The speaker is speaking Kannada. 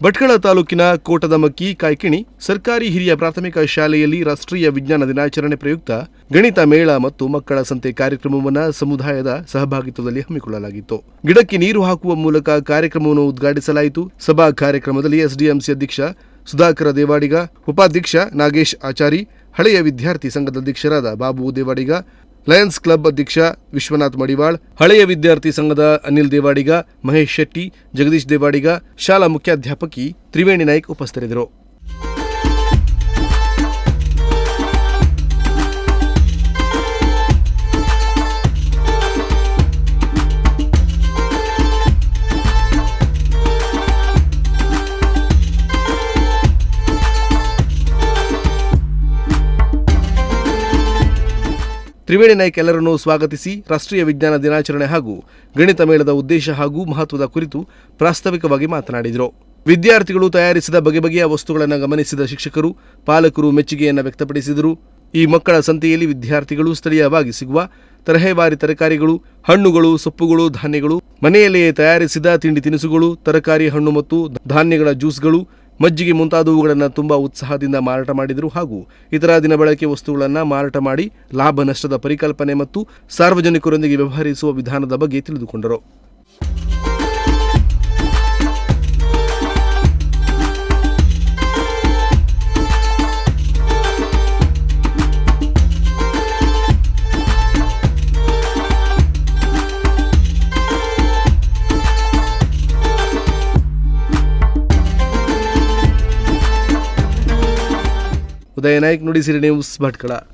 ಭಟ್ಕಳ ತಾಲೂಕಿನ ಕೋಟದಮಕ್ಕಿ ಕಾಯ್ಕಿಣಿ ಸರ್ಕಾರಿ ಹಿರಿಯ ಪ್ರಾಥಮಿಕ ಶಾಲೆಯಲ್ಲಿ ರಾಷ್ಟ್ರೀಯ ವಿಜ್ಞಾನ ದಿನಾಚರಣೆ ಪ್ರಯುಕ್ತ ಗಣಿತ ಮೇಳ ಮತ್ತು ಮಕ್ಕಳ ಸಂತೆ ಕಾರ್ಯಕ್ರಮವನ್ನು ಸಮುದಾಯದ ಸಹಭಾಗಿತ್ವದಲ್ಲಿ ಹಮ್ಮಿಕೊಳ್ಳಲಾಗಿತ್ತು. ಗಿಡಕ್ಕೆ ನೀರು ಹಾಕುವ ಮೂಲಕ ಕಾರ್ಯಕ್ರಮವನ್ನು ಉದ್ಘಾಟಿಸಲಾಯಿತು. ಸಭಾ ಕಾರ್ಯಕ್ರಮದಲ್ಲಿ ಎಸ್ಡಿಎಂಸಿ ಅಧ್ಯಕ್ಷ ಸುಧಾಕರ ದೇವಾಡಿಗ, ಉಪಾಧ್ಯಕ್ಷ ನಾಗೇಶ್ ಆಚಾರಿ, ಹಳೆಯ ವಿದ್ಯಾರ್ಥಿ ಸಂಘದ ಅಧ್ಯಕ್ಷರಾದ ಬಾಬು ದೇವಾಡಿಗ ಲಯನ್ಸ್ ಕ್ಲಬ್ ಅಧ್ಯಕ್ಷ ವಿಶ್ವನಾಥ್ ಮಡಿವಾಳ್, ಹಳೆಯ ವಿದ್ಯಾರ್ಥಿ ಸಂಘದ ಅನಿಲ್ ದೇವಾಡಿಗ, ಮಹೇಶ್ ಶೆಟ್ಟಿ, ಜಗದೀಶ್ ದೇವಾಡಿಗ, ಶಾಲಾ ಮುಖ್ಯಾಧ್ಯಾಪಕಿ ತ್ರಿವೇಣಿ ನಾಯ್ಕ್ ಉಪಸ್ಥಿತರಿದ್ದರು. ತ್ರಿವೇಣಿ ನಾಯ್ಕ ಎಲ್ಲರನ್ನೂ ಸ್ವಾಗತಿಸಿ ರಾಷ್ಟ್ರೀಯ ವಿಜ್ಞಾನ ದಿನಾಚರಣೆ ಹಾಗೂ ಗಣಿತ ಮೇಳದ ಉದ್ದೇಶ ಹಾಗೂ ಮಹತ್ವದ ಕುರಿತು ಪ್ರಾಸ್ತಾವಿಕವಾಗಿ ಮಾತನಾಡಿದರು. ವಿದ್ಯಾರ್ಥಿಗಳು ತಯಾರಿಸಿದ ಬಗೆ ಬಗೆಯ ವಸ್ತುಗಳನ್ನು ಗಮನಿಸಿದ ಶಿಕ್ಷಕರು ಪಾಲಕರು ಮೆಚ್ಚುಗೆಯನ್ನು ವ್ಯಕ್ತಪಡಿಸಿದರು. ಈ ಮಕ್ಕಳ ಸಂತೆಯಲ್ಲಿ ವಿದ್ಯಾರ್ಥಿಗಳು ಸ್ಥಳೀಯವಾಗಿ ಸಿಗುವ ತರಹೇವಾರಿ ತರಕಾರಿಗಳು, ಹಣ್ಣುಗಳು, ಸೊಪ್ಪುಗಳು, ಧಾನ್ಯಗಳು, ಮನೆಯಲ್ಲಿಯೇ ತಯಾರಿಸಿದ ತಿಂಡಿ ತಿನಿಸುಗಳು, ತರಕಾರಿ ಹಣ್ಣು ಮತ್ತು ಧಾನ್ಯಗಳ ಜ್ಯೂಸ್ಗಳು ಮಜ್ಜಿಗೆ ಮುಂತಾದವುಗಳನ್ನು ತುಂಬಾ ಉತ್ಸಾಹದಿಂದ ಮಾರಾಟ ಮಾಡಿದರು ಹಾಗೂ ಇತರ ದಿನಬಳಕೆ ವಸ್ತುಗಳನ್ನು ಮಾರಾಟ ಮಾಡಿ ಲಾಭ ನಷ್ಟದ ಪರಿಕಲ್ಪನೆ ಮತ್ತು ಸಾರ್ವಜನಿಕರೊಂದಿಗೆ ವ್ಯವಹರಿಸುವ ವಿಧಾನದ ಬಗ್ಗೆ ತಿಳಿದುಕೊಂಡರು. ಉದಯ ನಾಯ್ಕ್ ನುಡಿಸಿರಿ ನ್ಯೂಸ್ ಭಟ್ಕಳ.